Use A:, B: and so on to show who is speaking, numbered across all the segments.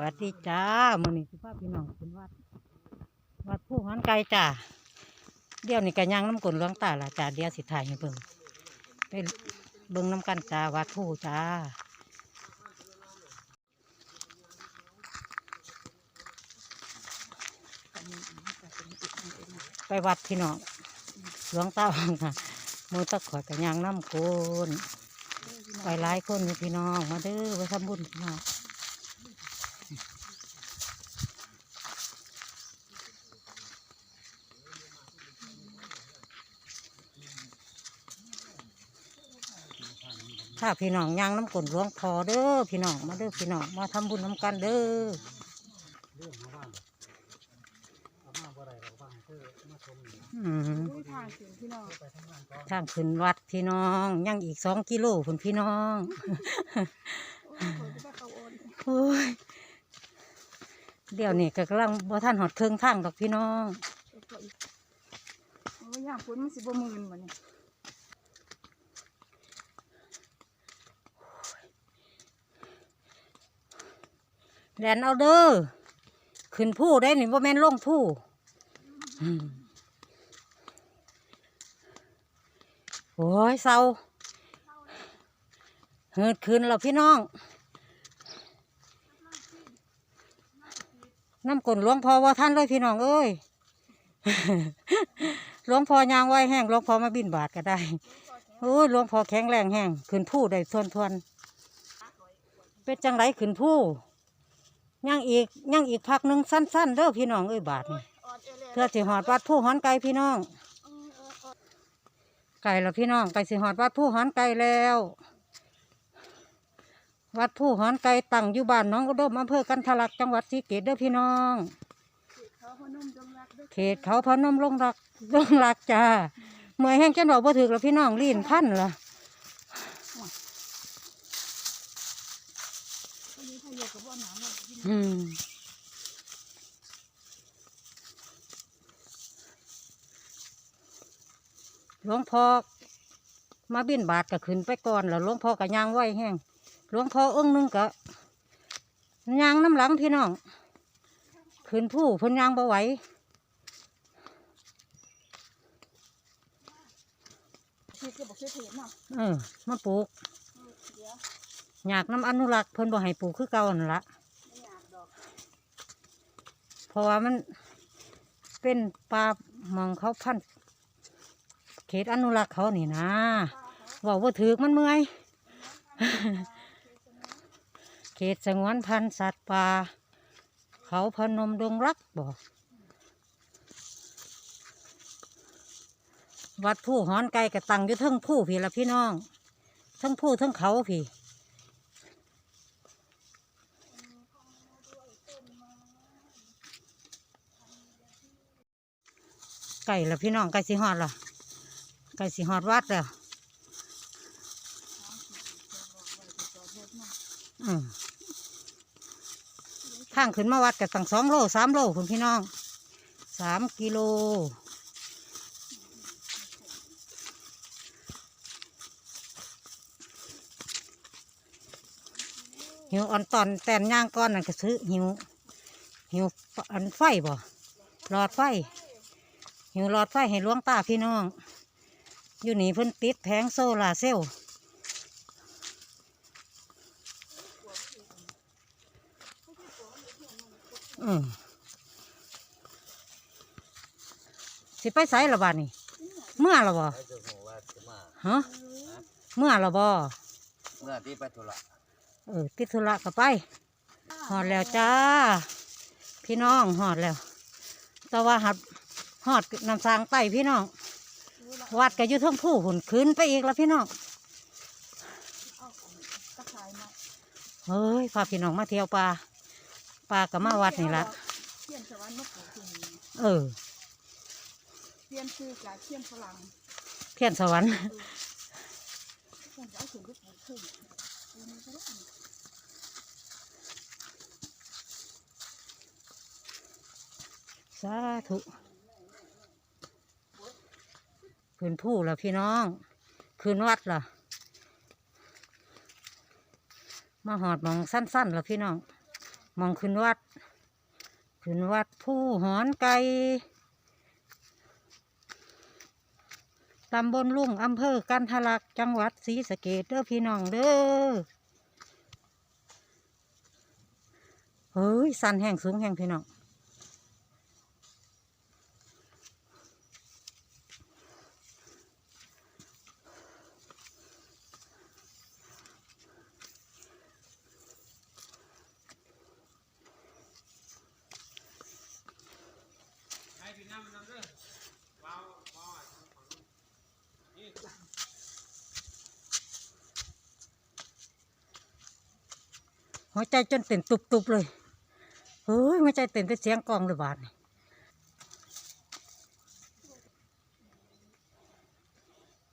A: วัสดีจ้ามือนี้สิพาพี่น้องขึ้นวัด วัดผู้หันไกลจ้าเดี๋ยวนี้ก็ย่างน้ำกลนหลวงตาละจ้าเดี๋ยวสิถ่ายให้เบิ่งไปเบิ่งน้ำกันจ้าวัดผู้จ้าไปวัดพี่น้องหลวงตาค่ะมือตะขอยกับยางน้ำโกนไปหลายคนพี่น้องมาเด้อไปทำบุญพี่น้อง ถ้าพี่น้องย่างน้ำกลนหลวงพอเด้อพี่น้องมาเด้อพี่น้องมาทำบุญน้ำกันเด้ออืม
B: ทางถึงพี่น้อง
A: ทางขึ้นวัดพี่น้องยังอีกสองกิโลคุณพี่น้อง
B: โอ้ยคนที่ว่าเดี๋
A: ยวนี้ก็กำลังบ่ท่านหอดเครื่องทางดอกพี่น้อง
B: เอากโอ้ยยางฝนมันสิบ่มื่นบ่เนี่ย
A: แดนเอาเด้อขึ้นผู้ได้หนี่บ่แม่นลงผู้อืมโอ้ยเศร้าเหิดขึ้นแล้วพี่น้อง น้ำกลนหลวงพ่อว่าท่านเลยพี่น้องเอ้ยหลวงพ่อยางไว้แห้งหลวงพ่อมาบินบาทก็ได้โอ้ยหลวงพ่อแข็งแรงแห้งขึ้นผู้ได้ทวนทวนเป็นจังไรขึ้นผู้ ยังอีกยังอีกพักหนึ่งสั้นๆเด้อพี่น้องเอ้ยบาทนี่
B: ออดเอเล
A: เพื่อสิหอดวัดผู้หอนไกลพี่น้อง
B: เออเออเออ
A: ไก่แล้วพี่น้องไก่สิหอดวัดผู้หอนไกลแล้ว วัดผู้หอนไกลตั้งอยู่บ้านหน้องอุดมอำเภอกันทะลักจังหวัดศรีเกตเด้อพี่น้อง
B: เขาพนมจงรักด้วย
A: เขตเขาพนมลงรักลงรักจ้าเมื่อยแห้งจันบอกบ่ถึกแล้วพี่น้องลีนพันละ
B: วันนี้ถ้าอยู่กับว่าหนาวเนี่ยพี่น้อ
A: อืมหลวงพ่อมาบินบาทก็ขึ้นไปก่อนแล้วหลวงพ่อก็ย่างไหวแห้งหลวงพ่อองค์หนึงก็ย่างน้ำหลังพี่น้องขึ้นผู้เพิ่นย่างบ่ไหว
B: พี่ก็บอกเสียเถียเนาะ
A: เออมาปลูก
B: เออเดี๋ยว
A: อยากน้ำอนุรักษ์เพิ่นบ่ให้ปลูกคือเก่านั่นละ
B: ไม่อยากดอก
A: เพราะว่ามันเป็นป่าหมองเขาพันเขตอนุรักษ์เขานี่นะว่าว่าถือมันเมื่อยเขตสงวนพันธุ์สัตว์ป่าเขาพนมดงรักบอกวัดผู้หอนไก่กระตังอยู่ทั้งผู้พี่ละพี่น้อง ทั้งผู้ทั้งเขาพี่ ไก่ละพี่น้องไก่สีหอดละไก่สีหอดวัดแล้วทางขึ้นมาวัดกับตั้งสองโลสามโลคุณพี่น้องสามกิโลหิวอ่อนตอนแตนย่างก้อนนั่นก็ซื้อหิวหิวอันไฟบ่หลอดไฟ หิวหลอดไฟให้หลวงตาพี่น้อง อยู่นี่เพิ่นติดแผงโซลาร์เซลล์อืมสิไปไสละบาดนี่เมื่อละบ่
C: ไปถึงหัวว่าจะมา
A: ฮะเมื่อละบ่
C: เมื่อที่ไปธุระ
A: เออติดธุระก็ไปหอดแล้วจ้า พี่น้องหอดแล้ว แต่ว่าหัด หอดน้ำสางไตพี่น้อง วัดก็อยู่ทั้งผู้หุ่นขึ้นไปอีกแล้วพี่น้อง
B: เฮ้
A: ยพาพี่น้องมาเที่ยวป่าป่าก็มาวัดนี่ละ
B: เทียนสวน
A: เออ
B: เทียนคือจากเทียนฝรั่ง
A: เพียนสวรรค์
B: เทีย ขึ้น
A: ผู้แล้วพี่น้องขึ้นวัดล่ะมาหอดมองสั้นๆแล้วพี่น้อง มองขึ้นวัดขึ้นวัดผู้หอนไก่ตำบลลุ่งอำเภอกันทลักจังหวัดศรีสะเกดเด้อพี่น้องเด้อเฮ้ยสันแห่งสูงแห่งพี่น้อง หัวใจจนเต้นตุบๆเลยเฮ้ยหัวใจเต้นเป็นเสียงกองเลยบาดนี่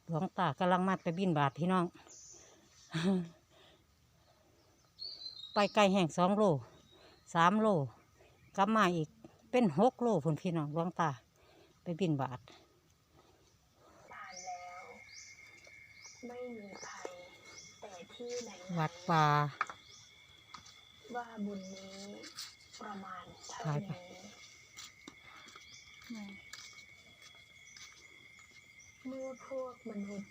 A: หลวงตากำลังมาไปบินบาทพี่น้อง ไปไกลแห่งสองโลสามโลกลับมาอีก เป็นหกโลผลพี่น้องหลวงตา ไปบินบาท
B: ผ่านแล้วไม่มีภัยแต่ที่ไหนๆ
A: วัดป่า
B: ว่าบุญนี้ประมาณเท่า
A: ถ่ายไป
B: นี้เมื่อพวกมนุษย์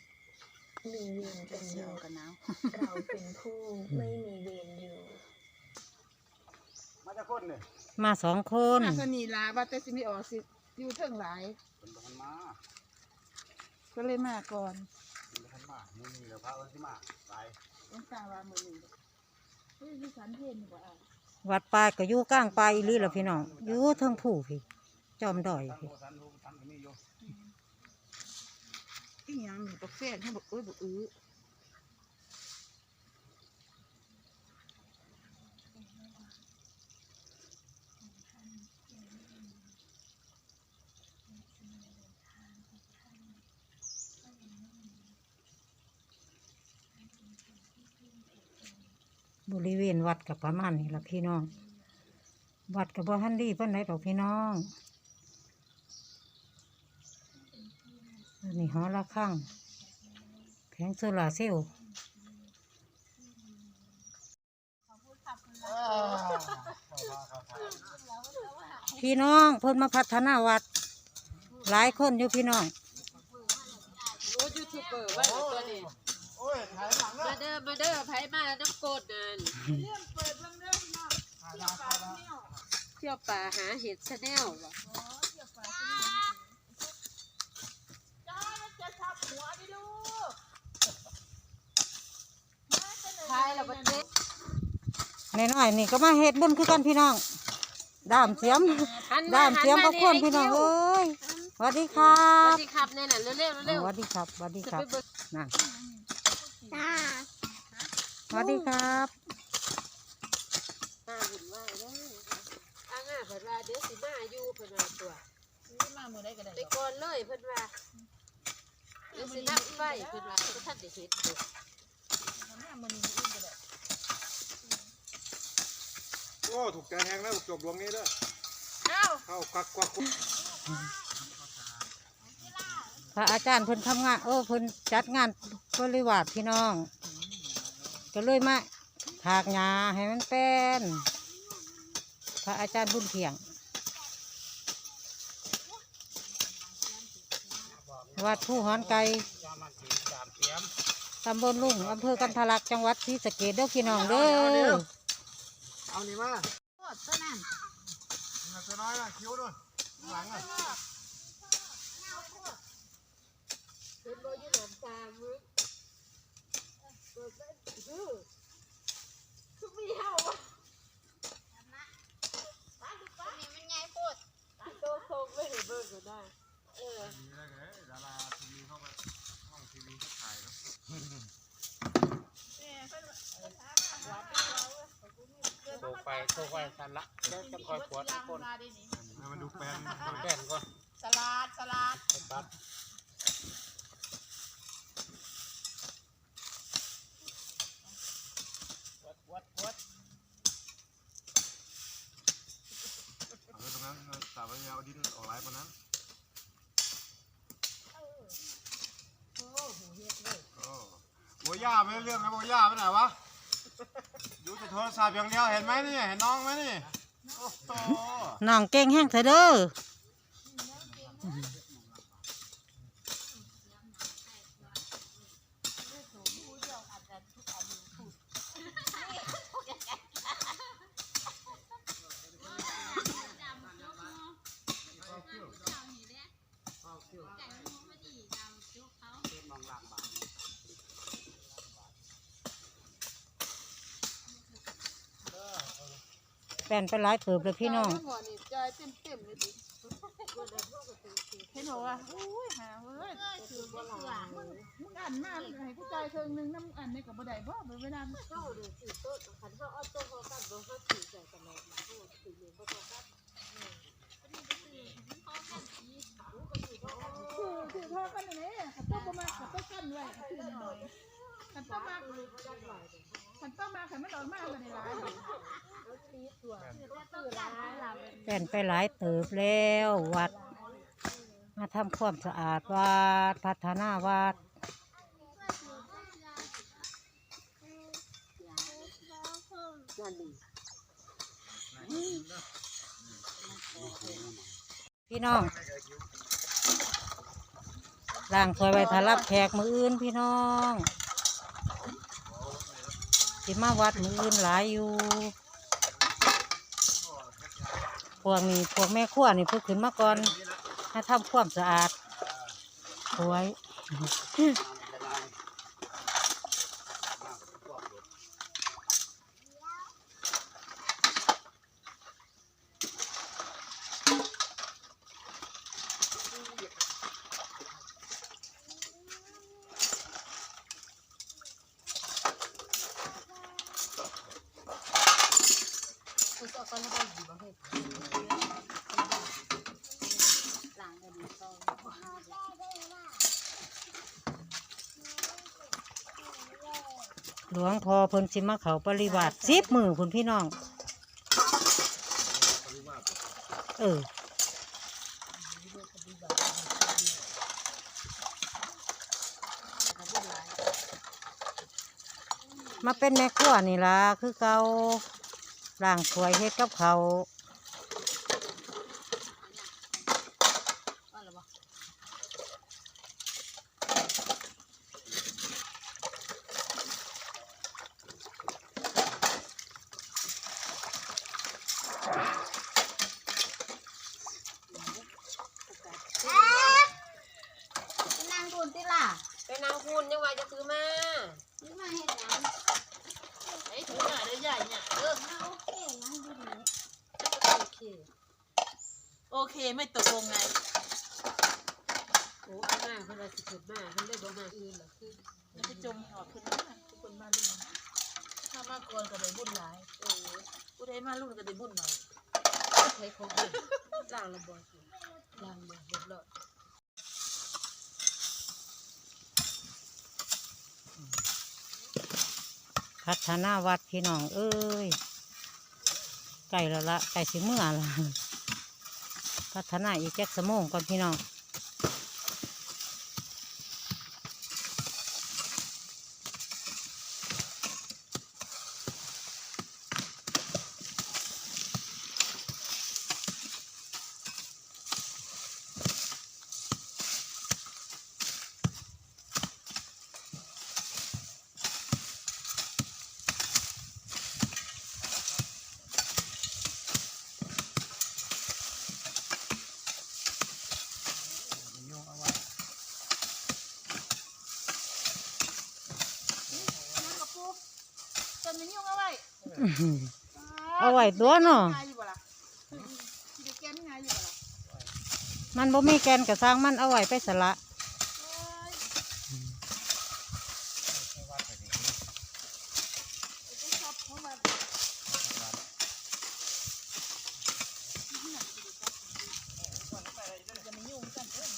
B: มีเวรกันอยู่
D: กันหนาว
B: เราเป็นผู้ไม่มีเวรอยู่
C: มาจากคนเนี่ย
A: มาสองคน
D: มาสนีลาว่าแต่สิมีออกสิอยู่เทิงหลาย
C: เป็นบ้านมา
D: ก็เลยมาก่อน
C: เป็นบ้านมานี่นี่เดี๋ยวพาวันที่มาไป
D: ต้องตาว่ามือนี้เฮ้ยมีสันเพนอยู่บ่อะ
A: วัดป่าก็อยู่กลางป่าอีหลีละพี่น้องอยู่เทิงผู้พี่ จอมดอย
C: ทัน
A: พี่
C: โบทันรู้ทันก็มีอยู่
D: อีหยังนี่บักแฟนให้บักเอ้ยบักอื้อ
A: บริเวณวัดกับประมาณนี้ละพี่น้อง วัดกับบ่ฮันดีเพิ่อนไหนดอกพี่น้องอันนี้หอละข้างแผงโซลาเซลล์พี่น้องเพิ่นมาพัฒนาวัด หลายคนอยู่พี่น้อง
E: โอ้ยูทูบเบอร์ว่าตัวนี้ มาเด้อมาเด้อไผมาน้ำกดนั่นเที่ยวป่าหาเห็ดชาแนลว่ะทายแล้วบัดนี้
A: น้อยๆนี่ก็มาเฮ็ดบุญคือกันพี่น้องดามเสียม
E: หัน
A: ด้ามเสียมพระคุณ
E: หั
A: พี่น้อง
E: ไเอ้
A: ยสวัสดีครั
E: สวั
A: บ
E: สดีครับเนี่ยน่ะเร็วๆ
A: ส
E: เร็ว
A: วัสดีครับสวัสดี
E: ๆจะ
A: ครับ
E: ไป เบิ่ง
A: นั่นสวัสดีครับ
E: หน้าหุ่นว่าเด้ออ้างอะเพิ่นว่าเดี๋ยวสิมาอยู่เพิ่นว่าตัว
D: มามือได้ก็ได้
E: ไปก่อนเลยเพิ่นว่าเดี๋ยวสินับไฟเพิ่นว่าบ่ทันได้เฮ็ดอยู่
D: มามือนี้อื่นก็ได้
F: โอ้ถูกใจแหงแล้วจบดวงนี้เด้อ
D: เอ้า
F: เข้ากักกักกุ๊ก
A: ระอาจารย์เพิ่นทำงาน เออเพิ่นจัดงานบริวารพี่น้อง ก็เลยมาถากหญ้าให้มันเป็นพระอาจารย์บุญเพียง วัดผู้หอนไก่ตำบลลุงอำเภอกันทะลักจังหวัดศรีสะเกษเด้อพี่น้องเด้อ
F: เอานี่มา
D: โคตรตัวนั้น
F: นี่ตัวน้อยนะคิ้วด้วยหลังอะ
E: เห็นบ่อยู่น้ำ ตามึงเปิดไปดื้อคือมีเฮาวะโตโตไม่เห็นเบิ่งก็ได้ เออ
F: มีได้ไงดาราทีวีเข้าไปห้องทีวีเขาถ่ายแล้ว
C: โตไปโตไปทันละแล้วจะคอยปวดทุกคน
F: ให้มันดูแปลน
C: แป้นก่อน
D: สลัดสลัด
C: ตัด
F: เอาไว้ตรงนั้นสาวไว้เอาดินออกไลน์ปนนั้นโอ้โห ย่าไม่เรื่องนะโบย่าไปไหนวะดูแต่โทรศัพท์อย่างเดียวเห็นไหมนี่เห็นน้องไหมนี่โอ้โห
A: น้องเก่งแห้งเถอะเด้อ แป้นไปหลายเติบเลยพี่น้อง
D: หันี่จายเต็มเต็มๆเลยดิเห็นบอกว่าโอ้ยหาเว้ยมึงมึงอ่านมาให้กูจ่ายเทิงหนึงน้ำอ่านในกับบ่ได้บ่เวลา
E: เจ้าเนี่ยสื่อโต๊ะขันเขาเอาโต๊ะเขากันบ่เขาสื่อใจตลอดนะเขาสื่อเรื่องบ่เขากัน
D: คือคือพ่อกันนี่ขันต้มประมาขันต้มกันไว้คือหน่อยขันต้มมาขันต้มมาขันม่ดอกมากันในร้าน
A: แป้นไปหลายเติบแล้ววัด มาทำความสะอาดวัดพัฒนาวัดพี่น้องล่างถวยไว้ถ้ารับแขกมืออื่นพี่น้องสิมาวัดมืออื่นหลายอยู่ วกนี้พวกแม่ขั้วนี่เพิ่งขึ้นมาก่อนให้ทำความสะอาดสวย
E: คือก็ต้องให้ดีบ่ให้หลังกันดีต้อง
A: หลวงพ่อเพิ่นสิมาเขาปริวาสสิบมือคุณพี่น้อง เออมาเป็นแม่ครัวนี่ล่ะคือเกาล่างถวยเฮ็ดกับเขาว
E: นางคุณติล่ะไปนาง คุณยังว่าจะซื้อมาซื้อมาเฮ็ดหยัง
D: ไอ้ถุงใหญ่ใหญ่เนี่ยเออ
E: โอเคงั้นดูดีโอเค
D: โอเคไม่ตกลงไง
E: โอ้เอามาเพิ่นว่าสิเกิดมาเพิ่นได้บ่มาอื่นหรอกคือ
D: มันจะจมหอบขึ้นมาทุกคนมาลุ่นถ้ามาก่อนก็ได้บุญหลาย
E: เออ
D: ผู้ใดมาลุ่นก็ได้บุญหน่อย
E: ใช้ของดีล้างระบบล้างมาเรียบร้อย
A: พัฒนาวัดพี่น้องเอ้ยไก่แล้วละไก่สิเมื่อละพัฒนาอีกแค่สมองก่อนพี่น้อง
D: กับปูจนมันยุ่งเอาไว้
A: เอาไว้ตัวเนาะ
D: ง่ายอะมั
A: นบ่มีแกนกระซังมันเอาไว้ไปสละ
D: เอ้ยไปชอบเพราะว่าจะไม่ยุ่งกันเด้อ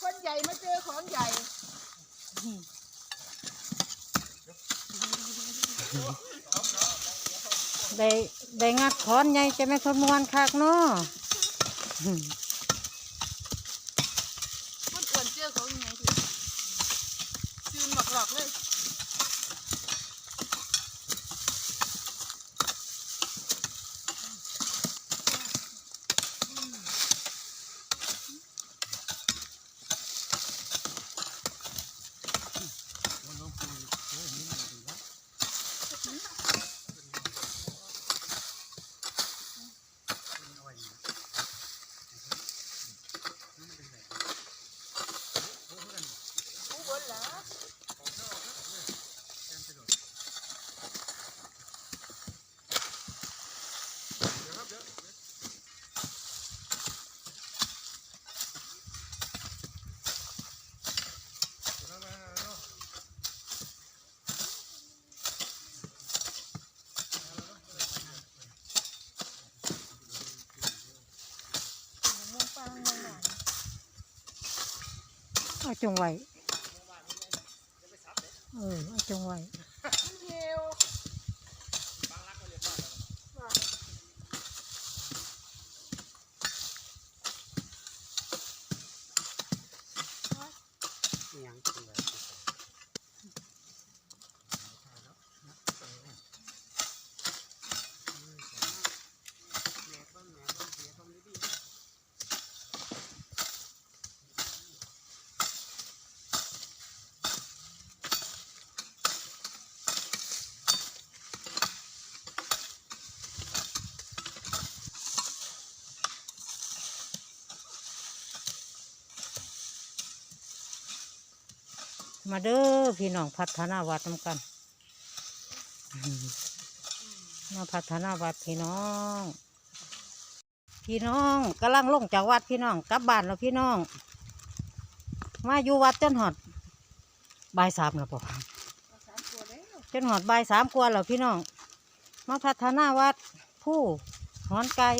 D: คนใหญ่มาเจอของใหญ่
F: เได้
A: ได้งัดขอนใหญ่จะไม่นคนมวนคักเนาะอืม
D: มันอ้วนเจอเขายังไงถึงจืนหลอกๆเลย
A: เอาจงไว้เออเอาจงไว้
D: เฮียว
C: ยังคืออะไร
A: มาเด้อพี่น้องพัฒนาวัดนำกันมาพัฒนาวัดพี่น้อง พี่น้องกำลังลงจากวัดพี่น้องกลับบ้านแล้วพี่น้อง มาอยู่วัดจนหอดบ่ายสามแล้วปะจนหอดบ่ายสามกว่าแล้วพี่น้อง มาพัฒนาวัดผู้หอนไก่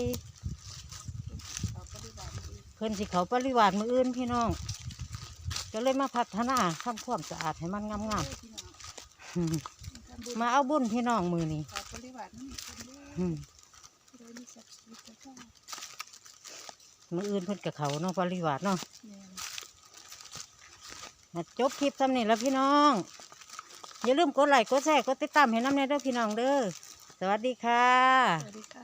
D: เอาปฏิบัติอีก
A: เพิ่นสิเขาปริวาสมืออื่นพี่น้อง ก็เลยมาพัฒนาทำความสะอาดให้มันงาม
D: เด้อพี่น้อง
A: ๆ
D: ทำบุญ
A: มาเอาบุญพี่น้องมือนี่
D: ขอปฏิบัตินี่คนเด้อ
A: อืม
D: โดยมีศักดิ์ศรีพระเจ้า
A: มืออื่นเพิ่นกับเขาเนาะปริวาสเนาะ
D: แม่น
A: มาจบคลิปทำนี่แล้วพี่น้อง อย่าลืมกดไลค์กดแชร์กดติดตามให้น้ำในเด้อพี่น้องเด้อสวัสดีค่ะ
D: สวัสดีค่ะ